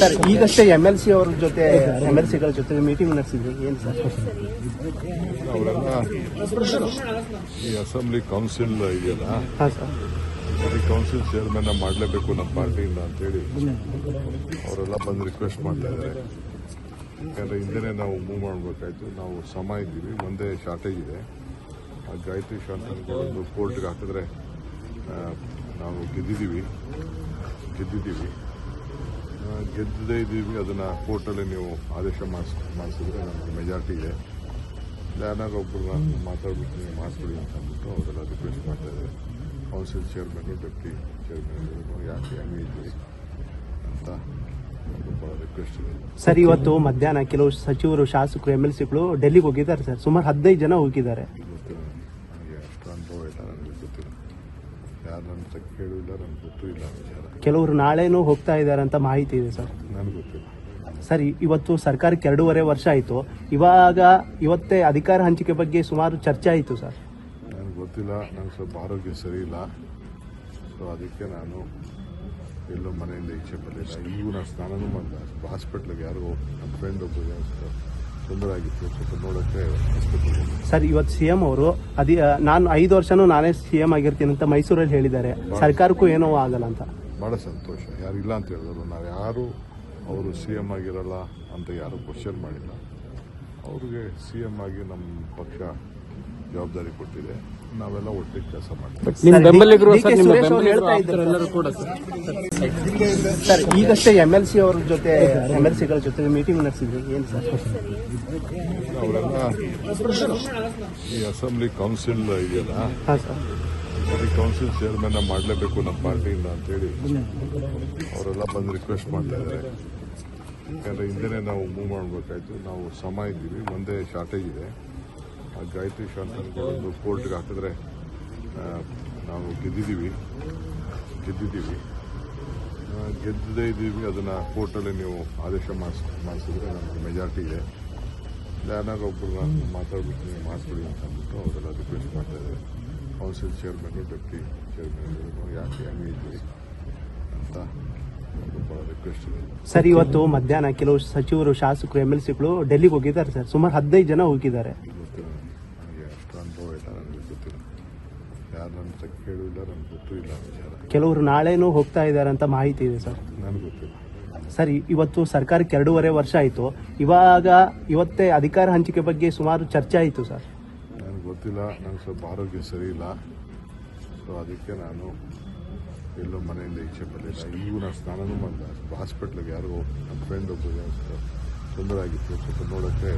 Sir ಈಗಷ್ಟೇ M L C ಅವ್ರ ಜೊತೆ ಎಂ ಎಲ್ ಸಿಗಳ ಜೊತೆ ಮೀಟಿಂಗ್ ನಡೆಸಿದ್ವಿ ಏನು ಸರ್? ಅವರೆಲ್ಲ ಈ ಅಸೆಂಬ್ಲಿ ಕೌನ್ಸಿಲ್ ಇದೆಯಲ್ಲ? ಕೌನ್ಸಿಲ್ ಚೇರ್ಮನ್ ಮಾಡಲೇಬೇಕು ನಮ್ಮ ಪಾರ್ಟಿಯಿಂದ ಅಂತೇಳಿ ಅವರೆಲ್ಲ ಬಂದು ರಿಕ್ವೆಸ್ಟ್ ಮಾಡ್ತಾ ಇದ್ದಾರೆ. ಯಾಕಂದ್ರೆ ಹಿಂದೆನೇ ನಾವು ಮೂವ್ ಮಾಡಬೇಕಾಯ್ತು. ನಾವು ಸಮ ಇದ್ದೀವಿ ಒಂದೇ ಶಾರ್ಟೇಜ್ ಇದೆ. ಆ ಗಾಯತ್ರಿ ಶಾರ್ಟ್ ಒಂದು ಕೋರ್ಟ್ಗೆ ಹಾಕಿದ್ರೆ ನಾವು ಗೆದ್ದಿದ್ದೀವಿ. ಗೆದ್ದಿದ್ದೀವಿ. ಗೆದ್ದದೇ ಇದ್ದೀವಿ ಅದನ್ನು ಕೋರ್ಟಲ್ಲಿ ನೀವು ಆದೇಶ ಮಾಡಿಸ್, ಮಾಡಿಸಿದ್ರೆ ನಮಗೆ ಮೆಜಾರಿಟಿ ಇದೆ. ಯಾರಾಗ ಒಬ್ಬರನ್ನ ಮಾತಾಡ್ಬಿಟ್ಟು ನೀವು ಮಾಡಿಸ್ಬಿಡಿ ಅಂತ ಅಂದ್ಬಿಟ್ಟು ಅವರೆಲ್ಲ ರಿಕ್ವೆಸ್ಟ್ ಮಾಡ್ತಾ ಇದ್ದಾರೆ. ಕೌನ್ಸಿಲ್ ಚೇರ್ಮನ್ನು ಡೆಪ್ಟಿ ಚೇರ್ಮನ್ ಯಾಕೆ ಹಂಗೆ ಇದ್ದೀವಿ ಅಂತ ಸರ್ ಇವತ್ತು ಮಧ್ಯಾಹ್ನ ಕೆಲವು ಸಚಿವರು, ಶಾಸಕರು ಎಂ ಎಲ್ ಸಿಗಳು ಡೆಲ್ಲಿಗೆ ಹೋಗಿದ್ದಾರೆ ಸರ್ ಸುಮಾರು ಹದಿನೈದು ಜನ ಹೋಗಿದ್ದಾರೆ ಗೊತ್ತಿಲ್ಲ ನನಗೆ ಅಷ್ಟು ಅನುಭವ ಇಲ್ಲ ನನಗೆ ಗೊತ್ತಿಲ್ಲ ಹತ್ರ ಕೇಳಿಲ್ಲ ನನಗೆ ಗೊತ್ತಿಲ್ಲ ವಿಚಾರ. ಕೆಲವರು ನಾಳೆನೂ ಹೋಗ್ತಾ ಇದ್ದಾರೆ ಅಂತ ಮಾಹಿತಿ ಇದೆ ಸರ್. ನನಗೆ ಗೊತ್ತಿಲ್ಲ. ಸರ್ ಇ- ಇವತ್ತು ಸರ್ಕಾರಕ್ಕೆ ಎರಡೂವರೆ ವರ್ಷ ಆಯಿತು. ಇವಾಗ ಇವತ್ತೇ ಅಧಿಕಾರ ಹಂಚಿಕೆ ಬಗ್ಗೆ ಸುಮಾರು ಚರ್ಚೆ ಆಯಿತು ಸರ್. ನನಗೆ ಗೊತ್ತಿಲ್ಲ ನನಗೆ ಸ್ವಲ್ಪ ಆರೋಗ್ಯ ಸರಿ ಇಲ್ಲ. ಸೊ ಅದಕ್ಕೆ ನಾನು ಎಲ್ಲೋ ಮನೆಯಿಂದ ಈಚೆ ಬರಲಿಲ್ಲ. ಈಗೂ ನಾನು ಸ್ನಾನನೂ ಮಾಡಿಲ್ಲ ಹಾಸ್ಪಿಟ್ಲಿಗೆ ಯಾರೋ ನಮ್ಮ ಫ್ರೆಂಡ್ ಒಬ್ಬರಿಗೆ ತೊಂದರೆ ಆಗಿತ್ತು ಸ್ವಲ್ಪ ನೋಡೋಕ್ಕೆ ಸರ್ ಇವತ್ತು ಸಿ ಎಂ ಅವರು ಅದೇ ನಾನು ಐದು ವರ್ಷನೂ ನಾನೇ ಸಿ ಎಂ ಆಗಿರ್ತೀನಿ ಅಂತ ಮೈಸೂರಲ್ಲಿ ಹೇಳಿದ್ದಾರೆ. ಸರ್ಕಾರಕ್ಕೂ ಏನೋ ಆಗಲ್ಲ ಅಂತ. ಭಾಳ ಸಂತೋಷ. ಯಾರು ಇಲ್ಲ ಅಂತ ಹೇಳಿದ್ರು. ನಾವು ಯಾರು ಅವರು ಸಿ ಎಂ ಆಗಿರಲ್ಲ ಅಂತ ಯಾರು ಕ್ವಶನ್ ಮಾಡಿಲ್ಲ. ಅವ್ರಿಗೆ ಸಿ ಎಂ ಆಗಿ ನಮ್ಮ ಪಕ್ಷ ಜವಾಬ್ದಾರಿ ಕೊಟ್ಟಿದೆ. ನಾವೆಲ್ಲ ಒಟ್ಟಿಗೆ ಕೆಲಸ ಮಾಡ್ತೀವಿ. ನಿಮ್ಮ ಬೆಂಬಲಿಗರು ಸರ್ ನಿಮ್ಮ ಬೆಂಬಲಿಗರು ಆಪ್ತರೆಲ್ಲರೂ ಕೂಡ ಸರ್. ಸರ್ ಈಗಷ್ಟೇ ಎಂ ಎಲ್ ಸಿ ಅವ್ರ ಜೊತೆ ಎಂ ಎಲ್ ಸಿಗಳ ಜೊತೆ ಮೀಟಿಂಗ್ ನಡೆಸಿದ್ವಿ ಏನು ಸರ್? ಅವರೆಲ್ಲ ಈ ಅಸೆಂಬ್ಲಿ ಕೌನ್ಸಿಲ್ ಇದೆಯಲ್ಲ? ಈ ಕೌನ್ಸಿಲ್ ಚೇರ್ಮನ್ ಮಾಡಲೇಬೇಕು ನಮ್ಮ ಪಾರ್ಟಿಯಿಂದ ಅಂತೇಳಿ ಅವರೆಲ್ಲ ಬಂದು ರಿಕ್ವೆಸ್ಟ್ ಮಾಡ್ತಾ ಇದ್ದಾರೆ. ಯಾಕಂದ್ರೆ ಹಿಂದೆನೇ ನಾವು ಮೂವ್ ಮಾಡಬೇಕಾಯ್ತು. ನಾವು ಸಮ ಇದ್ದೀವಿ ಒಂದೇ ಶಾರ್ಟೇಜ್ ಇದೆ. ಗಾಯತ್ರಿ ಶಾಂತ ಒಂದು ಕೋರ್ಟ್ಗೆ ಹಾಕಿದ್ರೆ ನಾವು ಗೆದ್ದಿದ್ದೀವಿ. ಗೆದ್ದಿದ್ದೀವಿ. ಗೆದ್ದದೇ ಇದ್ದೀವಿ. ಅದನ್ನು ಕೋರ್ಟಲ್ಲಿ ನೀವು ಆದೇಶ ಮಾಡಿಸ್, ಮಾಡಿಸಿದ್ರೆ ನಮಗೆ ಮೆಜಾರಿಟಿ ಇದೆ. ಯಾರಾಗ ಒಬ್ಬರನ್ನ ಮಾತಾಡ್ಬಿಟ್ಟು ನೀವು ಮಾಡಿಸ್ಬಿಡಿ ಅಂತ ಅಂದ್ಬಿಟ್ಟು ಅವರೆಲ್ಲ ರಿಕ್ವೆಸ್ಟ್ ಮಾಡ್ತಾ ಇದ್ದಾರೆ. ಕೌನ್ಸಿಲ್ ಚೇರ್ಮನ್ನು ಡೆಪ್ಟಿ ಚೇರ್ಮನ್ ಯಾಕೆ ಹಂಗೆ ಇದ್ದೀವಿ ಅಂತ ಸರ್, ಇವತ್ತು ಮಧ್ಯಾಹ್ನ ಕೆಲವು ಸಚಿವರು, ಶಾಸಕರು ಎಂ ಎಲ್ ಸಿಗಳು ಡೆಲ್ಲಿಗೆ ಹೋಗಿದ್ದಾರೆ ಸರ್. ಸುಮಾರು ಹದಿನೈದು ಜನ ಹೋಗಿದ್ದಾರೆ ಗೊತ್ತಿಲ್ಲ ನನಗೆ ಅಷ್ಟು ಅನುಭವ ಇಲ್ಲ ನನಗೆ ಗೊತ್ತಿಲ್ಲ ಹತ್ರ ಕೇಳಿಲ್ಲ ನನಗೆ ಗೊತ್ತೂ ಇಲ್ಲ ಆ ವಿಚಾರ. ಕೆಲವರು ನಾಳೆನೂ ಹೋಗ್ತಾ ಇದ್ದಾರೆ ಅಂತ ಮಾಹಿತಿ ಇದೆ ಸರ್. ನನಗೆ ಗೊತ್ತಿಲ್ಲ. ಸರ್ ಇ- ಇವತ್ತು ಸರ್ಕಾರಕ್ಕೆ ಎರಡೂವರೆ ವರ್ಷ ಆಯಿತು. ಇವಾಗ ಇವತ್ತೇ ಅಧಿಕಾರ ಹಂಚಿಕೆ ಬಗ್ಗೆ ಸುಮಾರು ಚರ್ಚೆ ಆಯಿತು ಸರ್. ನನಗೆ ಗೊತ್ತಿಲ್ಲ ನನಗೆ ಸ್ವಲ್ಪ ಆರೋಗ್ಯ ಸರಿ ಇಲ್ಲ. ಸೊ ಅದಕ್ಕೆ ನಾನು ಎಲ್ಲೋ ಮನೆಯಿಂದ ಈಚೆ ಬರಲಿಲ್ಲ. ಈಗೂ ನಾನು ಸ್ನಾನನೂ ಮಾಡಿಲ್ಲ ಹಾಸ್ಪಿಟ್ಲಿಗೆ ಯಾರೋ ನನ್ನ ಫ್ರೆಂಡ್ ಒಬ್ಬರಿಗೆ ತೊಂದರೆ ಆಗಿತ್ತು ಸ್ವಲ್ಪ ನೋಡೋಕ್ಕೆ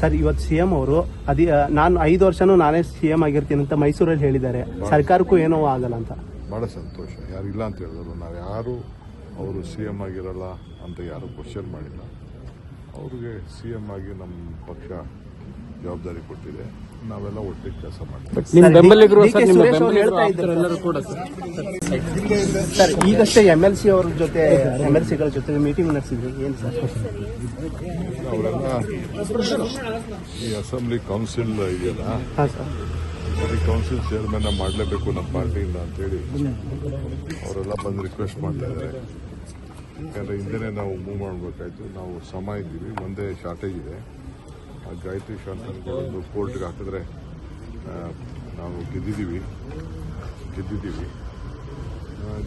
ಸರ್ ಇವತ್ತು ಸಿ ಎಂ ಅವರು ಅದೇ ನಾನು ಐದು ವರ್ಷನೂ ನಾನೇ ಸಿ ಎಂ ಆಗಿರ್ತೀನಿ ಅಂತ ಮೈಸೂರಲ್ಲಿ ಹೇಳಿದ್ದಾರೆ. ಸರ್ಕಾರಕ್ಕೂ ಏನೋ ಆಗಲ್ಲ ಅಂತ. ಭಾಳ ಸಂತೋಷ. ಯಾರಿಲ್ಲ ಅಂತ ಹೇಳಿದ್ರು. ನಾವು ಯಾರು ಅವರು ಸಿ ಎಂ ಆಗಿರಲ್ಲ ಅಂತ ಯಾರು ಕ್ವಶನ್ ಮಾಡಿಲ್ಲ. ಅವ್ರಿಗೆ ಸಿ ಎಂ ಆಗಿ ನಮ್ಮ ಪಕ್ಷ ಜವಾಬ್ದಾರಿ ಕೊಟ್ಟಿದೆ. ನಾವೆಲ್ಲ ಒಟ್ಟಿಗೆ ಕೆಲಸ ಮಾಡ್ತೀವಿ. ಸರ್, ಬೆಂಬಲಿಗರು ಸರ್ ನಿಮ್ಮ ಸುರೇಶ್ ಹೇಳ್ತಾ ಇದ್ದಾರೆ. ಆಪ್ತರೆಲ್ಲರೂ ಕೂಡ ಸರ್ ಸರ್. ಈಗಷ್ಟೇ ಎಂ ಎಲ್ ಸಿ ಅವ್ರ ಜೊತೆ ಎಂ ಎಲ್ ಸಿಗಳ ಜೊತೆ ಮೀಟಿಂಗ್ ನಡೆಸಿದ್ವಿ. ಏನು ಸರ್? ಅವರೆಲ್ಲ ಈ ಅಸೆಂಬ್ಲಿ ಕೌನ್ಸಿಲ್ ಇದೆಯಲ್ಲ ಹಾಂ ಸರ್. ಈ ಕೌನ್ಸಿಲ್ ಚೇರ್ಮನ್ ಮಾಡಲೇಬೇಕು ನಮ್ಮ ಪಾರ್ಟಿಯಿಂದ ಅಂತೇಳಿ ಅವರೆಲ್ಲ ಬಂದು ರಿಕ್ವೆಸ್ಟ್ ಮಾಡ್ತಾ ಇದ್ದಾರೆ. ಯಾಕಂದ್ರೆ ಹಿಂದೆನೇ ನಾವು ಮೂವ್ ಮಾಡಬೇಕಾಯ್ತು. ನಾವು ಸಮ ಇದ್ದೀವಿ ಒಂದೇ ಶಾರ್ಟೇಜ್ ಇದೆ. ಗಾಯತ್ರಿ ಶಾಂತ ಒಂದು ಕೋರ್ಟ್ಗೆ ಹಾಕಿದ್ರೆ ನಾವು ಗೆದ್ದಿದ್ದೀವಿ. ಗೆದ್ದಿದ್ದೀವಿ.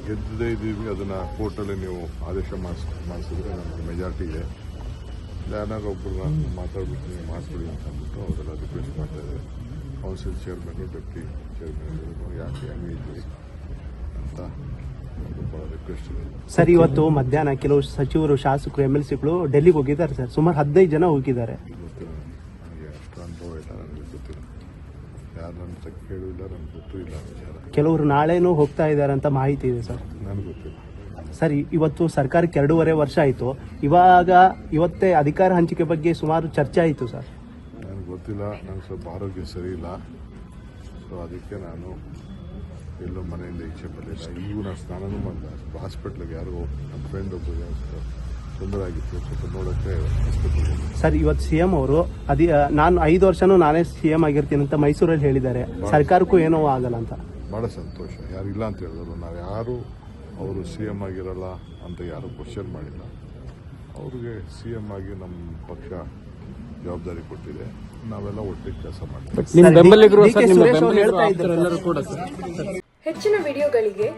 ಗೆದ್ದದೇ ಇದ್ದೀವಿ. ಅದನ್ನು ಕೋರ್ಟಲ್ಲಿ ನೀವು ಆದೇಶ ಮಾಡಿಸ್ ಮಾಡಿಸಿದ್ರೆ ನಮಗೆ ಮೆಜಾರಿಟಿ ಇದೆ. ಯಾರಾಗ ಒಬ್ಬರನ್ನ ಮಾತಾಡ್ಬಿಟ್ಟು ನೀವು ಮಾಡಿಸ್ಬಿಡಿ ಅಂತ ಅಂದ್ಬಿಟ್ಟು ಅವರೆಲ್ಲ ರಿಕ್ವೆಸ್ಟ್ ಮಾಡ್ತಾ ಇದ್ದಾರೆ. ಕೌನ್ಸಿಲ್ ಚೇರ್ಮನ್ನು ಡೆಪ್ಟಿ ಚೇರ್ಮನ್ ಯಾಕೆ ಹಂಗೆ ಇದ್ದೀವಿ ಅಂತ ಸರ್ ಇವತ್ತು ಮಧ್ಯಾಹ್ನ ಕೆಲವು ಸಚಿವರು ಶಾಸಕರು ಎಂ ಎಲ್ ಸಿಗಳು ಡೆಲ್ಲಿಗೆ ಹೋಗಿದ್ದಾರೆ ಸರ್. ಸುಮಾರು ಹದಿನೈದು ಜನ ಹೋಗಿದ್ದಾರೆ ಗೊತ್ತಿಲ್ಲ ನನಗೆ ಅಷ್ಟು ಅನುಭವ ಇಲ್ಲ ನನಗೆ ಗೊತ್ತಿಲ್ಲ ಯಾರು ಕೇಳಿಲ್ಲ ನನಗೆ ಗೊತ್ತೂ ಇಲ್ಲ ಆ ವಿಚಾರ ಕೆಲವರು ನಾಳೆನೂ ಹೋಗ್ತಾ ಇದ್ದಾರೆ ಅಂತ ಮಾಹಿತಿ ಇದೆ ಸರ್. ನನಗೆ ಗೊತ್ತಿಲ್ಲ. ಸರ್ ಇ- ಇವತ್ತು ಸರ್ಕಾರಕ್ಕೆ ಎರಡೂವರೆ ವರ್ಷ ಆಯಿತು. ಇವಾಗ ಇವತ್ತೇ ಅಧಿಕಾರ ಹಂಚಿಕೆ ಬಗ್ಗೆ ಸುಮಾರು ಚರ್ಚೆ ಆಯಿತು ಸರ್. ನನಗೆ ಗೊತ್ತಿಲ್ಲ ನನಗೆ ಸ್ವಲ್ಪ ಆರೋಗ್ಯ ಸರಿ ಇಲ್ಲ. ಸೊ ಅದಕ್ಕೆ ನಾನು ಎಲ್ಲೋ ಮನೆಯಿಂದ ಈಚೆ ಬರಲಿಲ್ಲ. ಈಗೂ ನಾನು ಸ್ನಾನನೂ ಮಾಡಿಲ್ಲ ಹಾಸ್ಪಿಟ್ಲಿಗೆ ಯಾರೋ ನನ್ನ ಫ್ರೆಂಡ್ ಒಬ್ಬರಿಗೆ ತೊಂದರೆ ಆಗಿತ್ತು ಸ್ವಲ್ಪ ನೋಡೋಕ್ಕೆ ಸರ್ ಇವತ್ತು ಸಿ ಎಂ ಅವರು ಅದೇ ನಾನು ಐದು ವರ್ಷನೂ ನಾನೇ ಸಿ ಎಂ ಆಗಿರ್ತೀನಿ ಅಂತ ಮೈಸೂರಲ್ಲಿ ಹೇಳಿದ್ದಾರೆ. ಸರ್ಕಾರಕ್ಕೂ ಏನೋ ಆಗಲ್ಲ ಅಂತ. ಭಾಳ ಸಂತೋಷ. ಯಾರು ಇಲ್ಲ ಅಂತ ಹೇಳಿದ್ರು. ನಾವು ಯಾರು ಅವರು ಸಿ ಎಂ ಆಗಿರಲ್ಲ ಅಂತ ಯಾರು ಕ್ವಶನ್ ಮಾಡಿಲ್ಲ. ಅವ್ರಿಗೆ ಸಿ ಎಂ ಆಗಿ ನಮ್ಮ ಪಕ್ಷ ಜವಾಬ್ದಾರಿ ಕೊಟ್ಟಿದೆ. ನಾವೆಲ್ಲ ಒಟ್ಟಿಗೆ ಕೆಲಸ ಮಾಡ್ತೀವಿ. ಹೆಚ್ಚಿನ ವಿಡಿಯೋಗಳಿಗೆ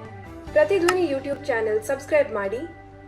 ಪ್ರತಿಧ್ವನಿ ಯೂಟ್ಯೂಬ್ ಚಾನೆಲ್ ಸಬ್ಸ್ಕ್ರೈಬ್ ಮಾಡಿ.